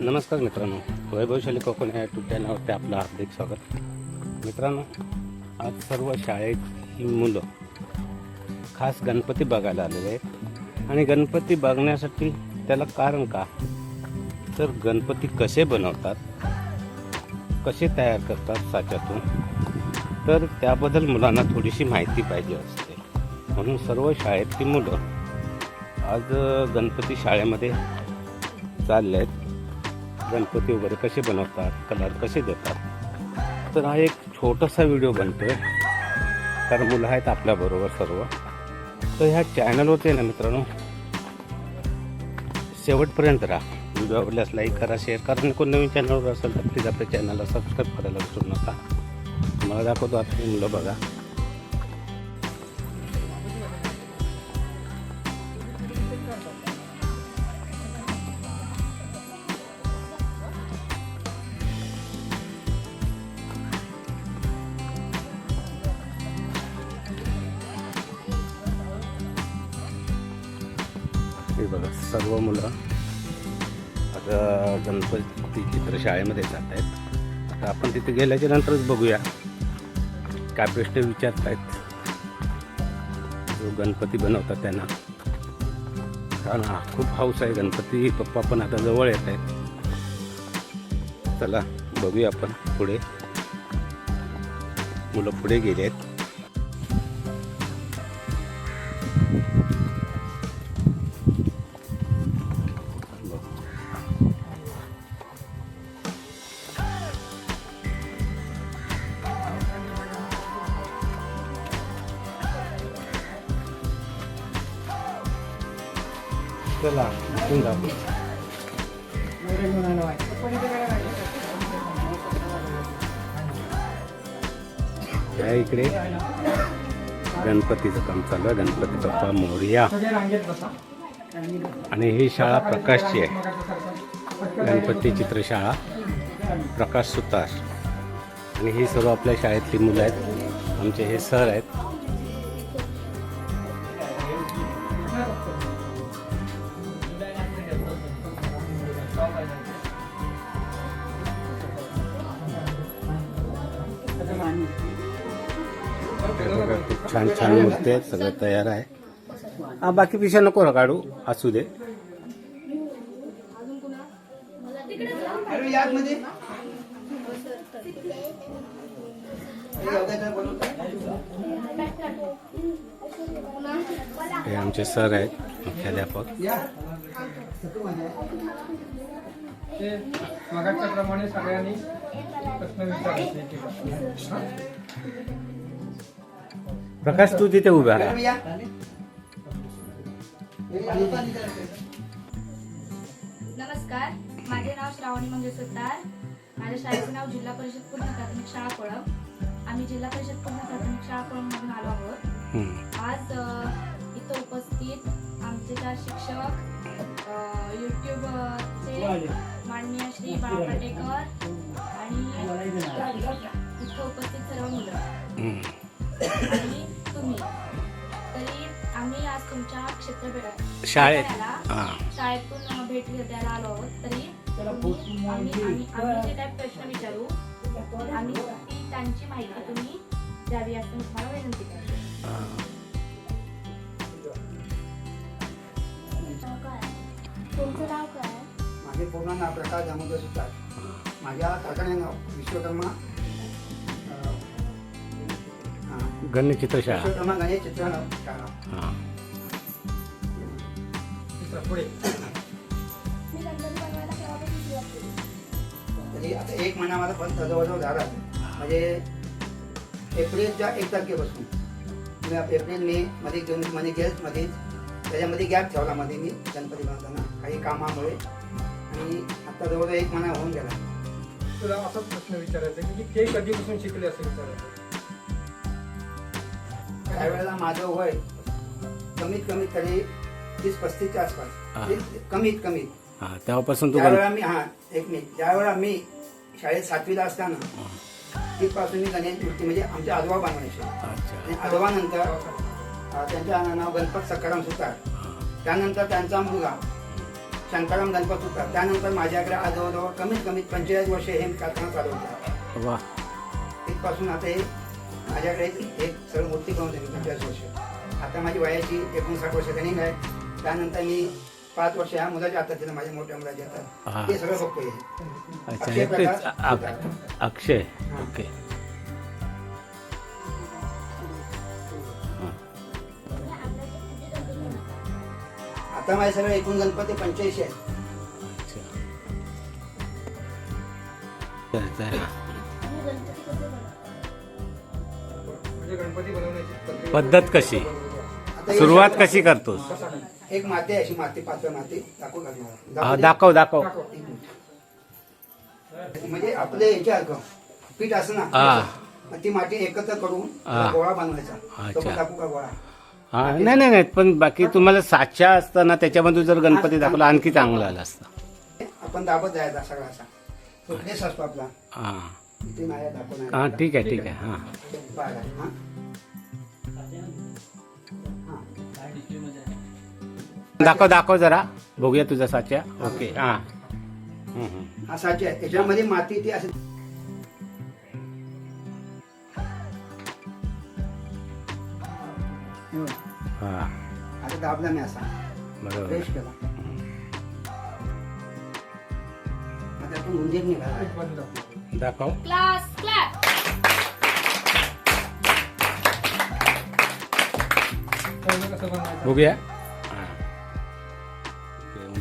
नमस्कार मित्रांनो. वैभवशाली कोकण या यूट्यूब चॅनलवरती आपलं हार्दिक स्वागत. मित्रांनो आज सर्व शाळेची मुलं खास गणपती बघायला आलेले आहेत. आणि गणपती बघण्यासाठी त्याला कारण का? तर गणपती कसे बनवतात कसे तयार करतात साच्यातून? तर त्याबद्दल मुलांना थोडीशी माहिती पाहिजे असते. म्हणून सर्व शाळेतली मुलं आज गणपती शाळेमध्ये चालले आहेत गणपती वगैरे कसे बनवतात कलर कसे देतात. तर हा एक छोटासा व्हिडिओ बनतोय. कारण मुलं आहेत आपल्याबरोबर सर्व. तर ह्या चॅनलवरती ना मित्रांनो शेवटपर्यंत राहा. व्हिडिओ आवडल्यास लाईक करा शेअर करा. आणि कोण नवीन चॅनलवर असेल तर प्लीज आपल्या चॅनलला सबस्क्राईब करायला विसरू नका. तुम्हाला दाखवतो आता मुलं बघा. हे बघा सर्व मुलं आता गणपती चित्रशाळेमध्ये जात आहेत. आता आपण तिथे गेल्याच्या नंतरच बघूया. काय प्रश्न आहेत जो गणपती बनवतात त्यांना. कारण खूप हाऊस आहे गणपती पप्पा पण आता जवळ येत आहेत. चला बघूया आपण पुढे. मुलं पुढे गेले आहेत गणपतीचं काम चालू आहे. गणपती बाप्पा मोर्या. आणि ही शाळा प्रकाशची आहे. गणपती चित्रशाळा प्रकाश सुतार. आणि ही सर्व आपल्या शाळेतली मुलं आहेत. आमचे हे सर आहेत. बघा, खूप छान छान मूर्ती आहेत सगळं तयार आहे. हा बाकी पिशा नको काढू असू दे. हे आमचे सर आहेत मुख्याध्यापक ते प्रमाणे सगळ्यांनी प्रश्न विचारायचे प्रकाश तू तिथे उभा नमस्कार माझे नाव श्रावणी मंगेश सुतार माझ्या शाळेचे नाव जिल्हा परिषद पूर्ण प्राथमिक शाळा कोळम आम्ही जिल्हा परिषद पूर्ण प्राथमिक शाळा कोळम मधून आलो आहोत. आज इथं उपस्थित आमचे चार शिक्षक युट्यूबचे माननीय श्री बाळा पाटेकर आणि इथं उपस्थित सर्व मुलं. शाळेत. हा. शाळेतून भेट द्यायला आलो आहोत तरी तुम्ही- आम्ही आम्ही आम्ही जे काही प्रश्न विचारू ती त्यांची माहिती तुम्ही द्यावी असं मी तुम्हाला विनंती करते. हा. तुमचं नाव काय? माझे पूर्ण नाव प्रकाश दामोदर सुतार. माझ्या कारखान्या नाव विश्वकर्मा अं, हां, गणेश चित्रशाळा. विश्वकर्मा गणेश चित्र शाळा हा. पुढे. मी गणपती बनवायला केव्हापासून सुरुवात केली तरी आता एक महिना माझा पण जवळजवळ झाला. म्हणजे एप्रिलच्या एक तारखेपासून. मी एप्रिल मे मध्ये दोन मध्ये गेल मध्ये त्याच्यामध्ये गॅप ठेवला मध्ये मी गणपती बनवताना काही कामामुळे. आणि आता जवळजवळ एक महिना होऊन गेला. तुला असाच प्रश्न विचारायचा की ते कधीपासून शिकले असं विचारायचं? त्यावेळेला माझं वय कमीत कमीत तरी तीस पस्तीसच्या. आसपास. कमीत कमीत हा तेव्हापासून तू त्यावेळेला मी हा एक मिनिट. ज्यावेळेला मी शाळेत सातवीला असताना तिथपासून मी गणेश मूर्ती म्हणजे आमचे आजोबा बनवायचे. अच्छा. आणि आजोबानंतर अं, त्यांचं नाव गणपत सकाराम सुतार. त्यानंतर त्यांचा मुलगा शांताराम गणपत सुतार. त्यानंतर माझ्याकडे आज जवळजवळ कमीत कमी पंचेचाळीस वर्ष हे कारखाना चालवतात वा. तिथपासून आता हे माझ्याकडे एक सर्व मूर्ती करून पंचेचाळीस वर्ष. आता माझी वयाची एकोणसाठ वर्ष रनिंग आहे. त्यानंतर मी पाच वर्ष ह्या मुलाच्या हातात दिलं माझ्या मोठ्या मुलाच्या हा. हातात ते सगळं बघतोय. अक्षय प्रकाश अक्षय. ओके. आता माझे सगळे एकूण गणपती पंच्याऐंशी आहेत. म्हणजे पद्धत कशी? आता सुरुवात कशी करतोस? एक माती आहे अशी माती पातळ माती दाखवू? हा, दाखवू दाखव. म्हणजे आपले याच्यासारखं पीठ असं ना. मग ती माती एकत्र करून हा. गोळा बनवायचा तो पण अच्छा. दाखवू का गोळा हा नाही नाही नाही पण बाकी तुम्हाला साचा असताना त्याच्यामध्ये जर गणपती दाखवला आणखी चांगलं आलं असतं आपण दाबत जायचा सगळा असा तो असतो आपला हा इथे नाही दाखवणार हा ठीक आहे ठीक आहे हा हा. हा. दाखव दाखव जरा. बघूया तुझा साच्या ओके हा. हम्म, हम्म. हा साचे आहे. त्याच्यामध्ये माती ती असे. हा. आता दाबला मी असा. बरोबर. फ्रेश केला. आता आपण उंदीर निघाला. दाखव. दाखव क्लास क्लॅप बघूया.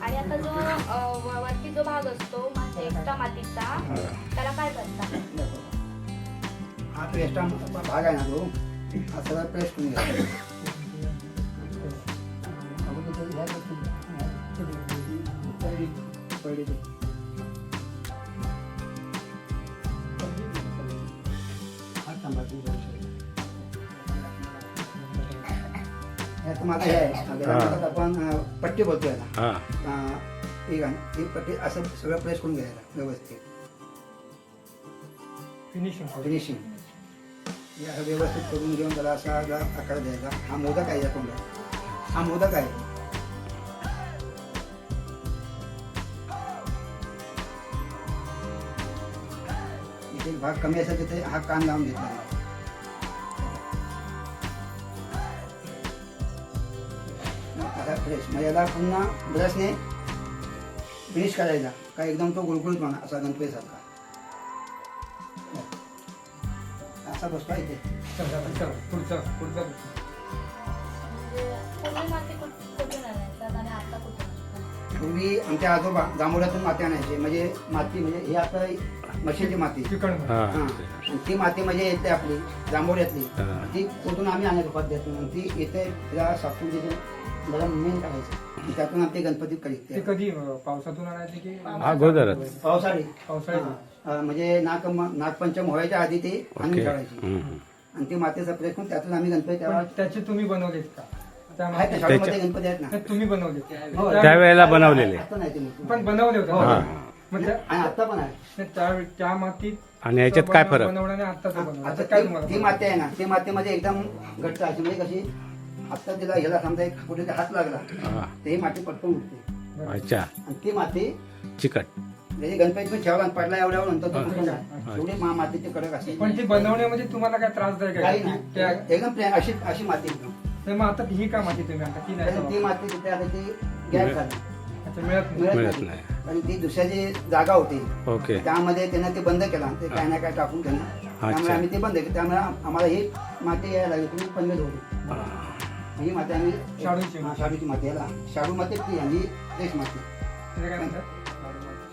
आणि आता जो अ, वरती जो भाग असतो माती एक्स्ट्रा मातीचा त्याला काय करतात? हा पेस्ट भाग आहे ना तो. हा सगळा पेस्ट करून घ्यायचा माझं हे आहे. आपण पट्टी बोलतो याला हा. अं, ठीक आहे ही पट्टी असं सगळं प्रेस करून घ्यायला व्यवस्थित. फिनिशिंग. फिनिशिंग व्यवस्थित करून घेऊन त्याला असा आकार द्यायचा. हा मोदक आहे या तोंडात. हा मोदक आहे. इथे भाग कमी असेल तिथे हा कान लावून घेतला. फ्रेश मग याला पुन्हा ब्रशने फिनिश करायचा का एकदम तो गुळगुळीत म्हणा असा गणपतीसारखा असा बसतो इथे पुढचा पुढचा. म्हणजे आता? पूर्वी आमच्या आजोबा जांभोळ्यातून माती आणायचे म्हणजे माती म्हणजे ही आता मशीनची माती. हा. हा. आणि ती माती म्हणजे येते आपली जांभोळ्यातली हा. ती कुठून आम्ही आणायचो पद्धतीतून आणि ती येते तिला सापून तिथे जरा मेन करायचं. आणि त्यातून आमचे गणपती ते करीत कधी अ, पावसातून आणायचे की? अगोदरच. पावसाळी. पावसाळी. हा. म्हणजे नाग नागपंचम व्हायच्या आधी ते आणून ओके. ठेवायची हम्म, हम्म. आणि ती मातीचा प्रयत्न करून त्यातून आम्ही गणपती पण त्याचे तुम्ही बनवलेत का? त्या आहेत ना माती- शाळेमध्ये गणपती आहेत ना. ते तुम्ही बनवले हो. त्यावेळेला बनवलेले. आता नाही ते. पण बनवले होते. हा. मग त्या- आणि आता पण आहे. त्या त्या मातीत आणि याच्यात काय फरक? बनवण्याने आताच बनवलं आता आता काय ती- तुम्हाला माती आहे ना ती मातीमध्ये एकदम घट्ट अशी म्हणजे कशी आता तिला ह्याला समजा एक कुठे हात लागला हा. तर ही माती पटकन उठते. अच्छा. आणि ती माती चिकट. म्हणजे गणपती पण ठेवला आणि पडला एवढ्यावर नंतर तो. एवढी मा मातीची कडक असते पण ती बनवण्यामध्ये तुम्हाला काय त्रासदायक काही आहे नाही. त्या एकदम प्लेन अशी अशी माती एकदम. तर मग आता ही का माती तुम्ही? आणता ती नाही? माती तिथे आता ती गॅप झाली. अच्छा मिळत नाही. मिळत मिळत नाही. नाही. आणि ती दुसऱ्याची जागा होती ओके. त्यामध्ये त्यानं ते बंद केला ते काय ना काय टाकून त्यानं त्यामुळे आम्ही ते बंद केलं. त्यामुळे आम- आम्हाला ही माती यायला लागली तुम्ही पंगत होती. ही माती आम्ही शाडूची. शाडूची माती याला. शाडू माती ती आणि फ्रेश माती. त्याला काय म्हणतात?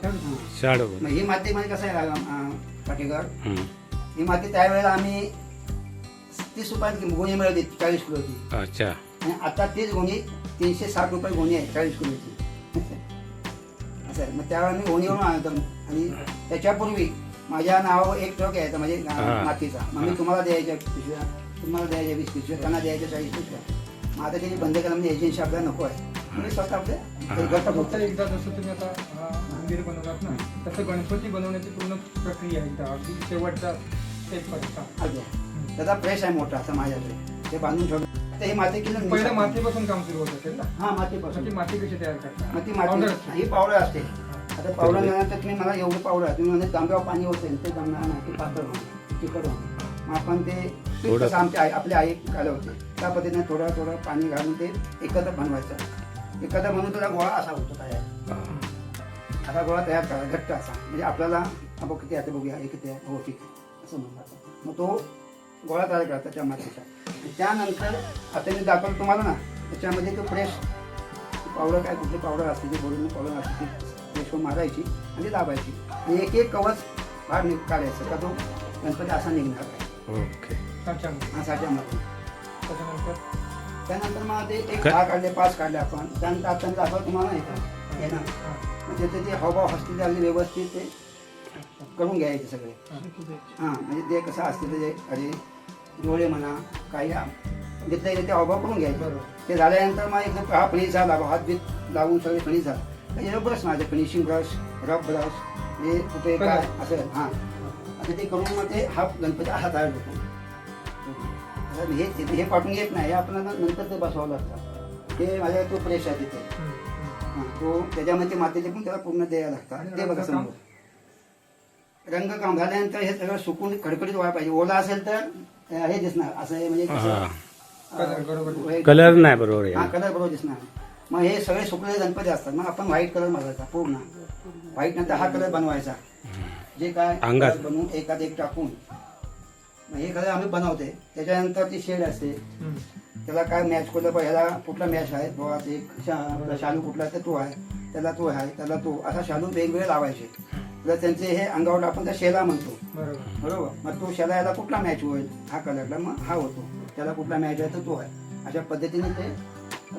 हा. शाडू. मग ही माती म्हणजे कसं आहे हम्म. ही माती त्यावेळेला आम्ही तीस रुपयात गोणी मिळत होती चाळीस किलोची. अच्छा. आणि आता तीच गोणी तीनशे साठ रुपये गोणी आहे चाळीस किलोची. असं आहे. मग त्यावेळेला मी गोणीवरून आणतो आणि त्याच्यापूर्वी माझ्या नावावर एक ट्रक यायचा म्हणजे हा. मातीचा मग मी तुम्हाला द्यायच्या पिशव्या तुम्हाला द्यायच्या वीस पिशव्या त्यांना द्यायच्या चाळीस पिशव्या. मग आता त्यांनी बंद केलं म्हणजे एजन्सी आपल्याला नको आहे. मी स्वतः आपले घरचं फक्त. एकदा जसं तुम्ही आता हा मंदिर बनवलात ना तसं गणपती बनवण्याची पूर्ण प्रक्रिया आहे इथं. अगदी शेवटचा स्टेप पर्यंत. त्याचा प्रेस आहे मोठा असं माझ्याकडे. ते बांधून ठेवलं. तर ही माती केलं पहिलं मातीपासून काम सुरू होत असेल ना हा मातीपासून. ती माती कशी तयार करता? मग ती Powder माती. असते. ही पावडर असते. आता पावडर नंतर तुम्ही मला एवढं पावडर आहे. तुम्ही म्हणजे तांब्यावर पाणी होते ते जमणार नाही ते पातळ होणार तिखट होणार मग आपण ते पीठ थोडं- कसं आमच्या आई आपल्या आई काढलं होते. त्या पद्धतीने थोडं थोडं पाणी घालून ते एकत्र बनवायचं. एकत्र बनवून त्याला गोळा असा होतो तयार. हा. असा गोळा तयार करा घट्ट असा. म्हणजे आपल्याला आपण किती आहे ते बघूया हे किती आहे हो ठीक आहे. असं म्हणतात. मग तो गोळा तयार करतात त्या मातीचा. त्यानंतर आता मी दाखवलं तुम्हाला ना त्याच्यामध्ये तो फ्रेश पावडर काय कुठली पावडर असते ती बोलून पावडर असते ती फ्रेश मारायची आणि दाबायची. आणि एक एक कवच बाहेर निघ काढायचं का तो? गणपती असा निघणार आहे. ओके. साच्यामध्ये हा साच्यामध्ये त्याच्यानंतर? त्यानंतर मग ते एक दहा काढले पाच काढले आपण. त्यानंतर आता दाखवलं तुम्हाला नाही हे हा. म्हणजे ते ते हावभाव हॉस्पिटल व्यवस्थित ते करून घ्यायचे सगळे. हां. म्हणजे ते कसं असते ते अरे डोळे म्हणा काही घेतले ते हावभाव करून घ्यायचे. बरोबर ते झाल्यानंतर मग एकदम हा फणीस झाला हात बीत लावून सगळे फणीस झाला. त्याच्यावर ब्रश माझे फिनिशिंग ब्रश रफ ब्रश हे कुठे काय असं हां. आता ते करून मग ते हा गणपती असा तयार होतो हे हे- हे पाठवून येत नाही. हे आपल्याला नंतर ते बसवावं लागतं. हे माझ्या तो फ्रेश आहे तिथे. हां, तो त्याच्यामध्ये ते मातीचे पण त्याला पूर्ण द्यायला लागतात. ते बघा? समोर. रंगकाम झाल्यानंतर हे सगळं सुकून खडखडीत व्हायला पाहिजे. ओला असेल तर हे दिसणार असं हे म्हणजे कसं. कलर बरोबर. अं, हे- कलर नाही बरोबर हा. आहे कलर बरोबर दिसणार. मग हे सगळे सुकलेले गणपती असतात मग आपण व्हाईट कलर मारायचा पूर्ण. व्हाईट नंतर हा कलर बनवायचा. जे काय अंगात. बनवून एकात एक टाकून. मग हे कलर आम्ही बनवते. त्याच्यानंतर ती शेड असते. हम्म. त्याला काय मॅच पाहिजे ह्याला कुठला मॅच आहे? बाबा ते शा- आपला शालू कुठला तर तो आहे. त्याला तो आहे त्याला तो. असा शालू वेगवेगळे लावायचे. तर त्यांचे हे अंगावर आपण त्या शेला म्हणतो. बरोबर. बरोबर? मग तो शेला याला कुठला मॅच होईल? हा कलरला मग हा होतो. त्याला कुठला मॅच आहे तर तो आहे. अशा पद्धतीने ते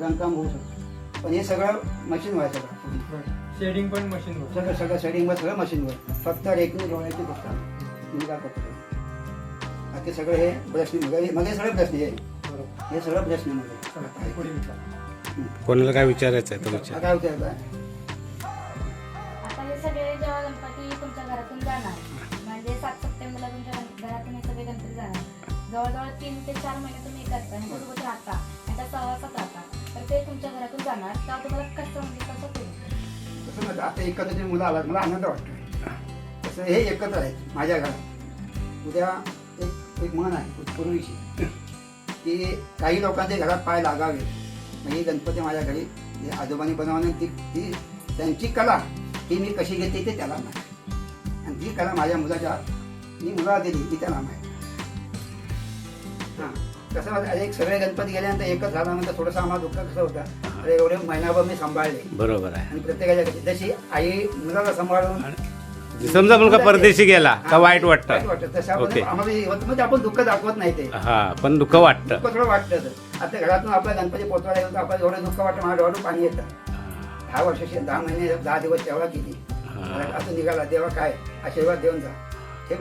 रंगकाम होऊ शकतं. पण हे सगळं मशीन व्हायचं सगळं. शेडिंग पण मशीनवर सगळं सगळं सेटिंगवर सगळं मशीनवर फक्त रेकने डोळ्याची फक्त मुलगा करतो? बाकी सगळं हे ब्रशने मग हे- मग हे सगळं ब्रशने हे. बरोबर. हे सगळं ब्रशने विचार. कोणाला काय विचारायचं आहे काय होतं आता? तर ते तुमच्या घरातून जाणार. तेव्हा तुम्हाला कसं म्हणजे कसं तसं नाही आता एकत्र जे मुलं आलात मला आनंद वाटतो तसं हे एकत्र आहेत माझ्या घरात. उद्या एक एक म्हण आहे पूर्वीची की काही लोकांचे घरात पाय लागावे म्हणजे गणपती माझ्या घरी जे आजोबांनी बनवणं ती ती त्यांची कला ही मी कशी घेते ते त्याला माहीत. आणि ती कला माझ्या मुलाच्या मी मुलाला दिली ती त्याला माहीत. हां. कसं एक सगळे गणपती गेल्यानंतर एकच झाल्यानंतर थोडंसं आम्हाला दुःख कसं होतं अरे एवढे महिनाभर मी सांभाळले. बरोबर आहे. आणि प्रत्येकाच्या जशी आई मुलाला सांभाळून समजा मुलगा परदेशी गेला का वाईट वाटतं. तसं आपण- ओके. आम्हाला यवतमध्ये आपण दुःख दाखवत नाही ते. हा पण दुःख वाटतं. दुःख थोडं वाटतं आता घरातून आपला गणपती पोचवायला गेलो तर आपल्याला एवढं दुःख वाटतं माझ्या डोळ्यातून पाणी येतं. दहा वर्षाची दहा महिने दहा दिवस केली मला असं निघाला देवा काय आशीर्वाद देऊन जा. हे.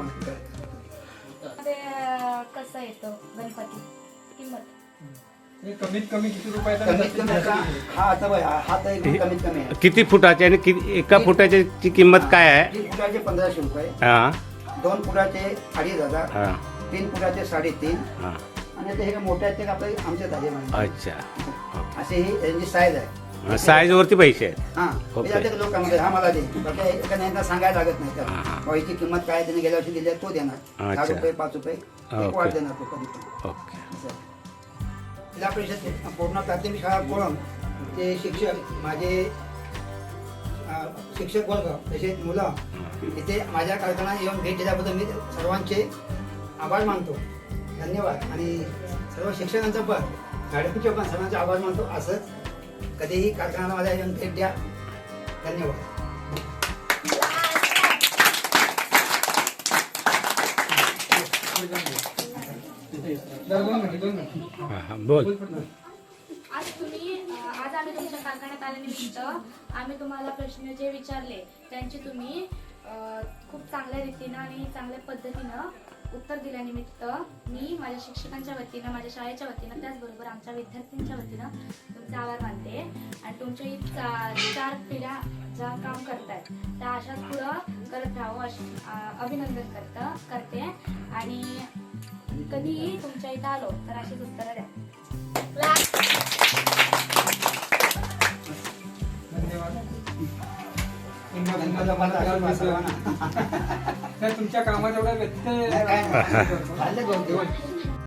ते अं, कसं येतं गणपती? किंमत. हे कमीत कमी किती रुपयाचा कमीत कमी आता हा आता बघ, हा हा तर एकदम कमीत कमी आहे. किती फुटाचे आणि किती एका फुटाची किंमत काय आहे? तीन फुटाचे पंधराशे रुपये. हा. दोन फुटाचे अडीच हजार. हा. तीन फुटाचे साडेतीन. हा. आणि ते हे मोठे आहेत ते आपले आमचे झाले म्हणजे अच्छा. असे ही यांची साईज आहे. साईज वरती पैसे आहेत. हा. ओके. लोकांमध्ये हा मला दे. बाकी एखाद्या यांना सांगायला लागत नाही. हा, त्याला किंमत काय त्याने गेल्या वर्षी दिली आहे, तो देणार. दहा. रुपये पाच रुपये. एक ओके. वाढ देणार तो कधी पण ओके. जिल्हा परिषद पूर्ण प्राथमिक शाळा कोळम ते शिक्षक माझे शिक्षक वर्ग तसेच मुलं इथे माझ्या कारखान्यात येऊन भेट दिल्याबद्दल मी सर्वांचे आभार मानतो. धन्यवाद. आणि सर्व शिक्षकांचं पण मॅडमचे पण सर्वांचे आभार मानतो. असंच कधीही कार्यक्रमाला माझ्या येऊन भेट द्या. धन्यवाद. हां हां बोल. आज तुम्ही आज आम्ही तुमच्या कारखान्यात आल्यानिमित्त आम्ही तुम्हाला प्रश्न जे विचारले त्यांची तुम्ही अं, खूप चांगल्या रीतीनं आणि चांगल्या पद्धतीनं उत्तर दिल्यानिमित्त मी माझ्या शिक्षकांच्या वतीनं माझ्या शाळेच्या वतीनं त्याचबरोबर आमच्या विद्यार्थ्यांच्या वतीनं तुमचे आभार मानते. आणि तुमच्या ही चा- चार पिढ्या ज्या काम करतायत त्या अशाच पुढं करत राहावं अशी अं, अभिनंदन करतं करते. आणि कधीही तुमच्या इथं आलो तर अशीच उत्तरं द्या. धन्यवाद. तुमच्या कामात एवढा व्यत्यय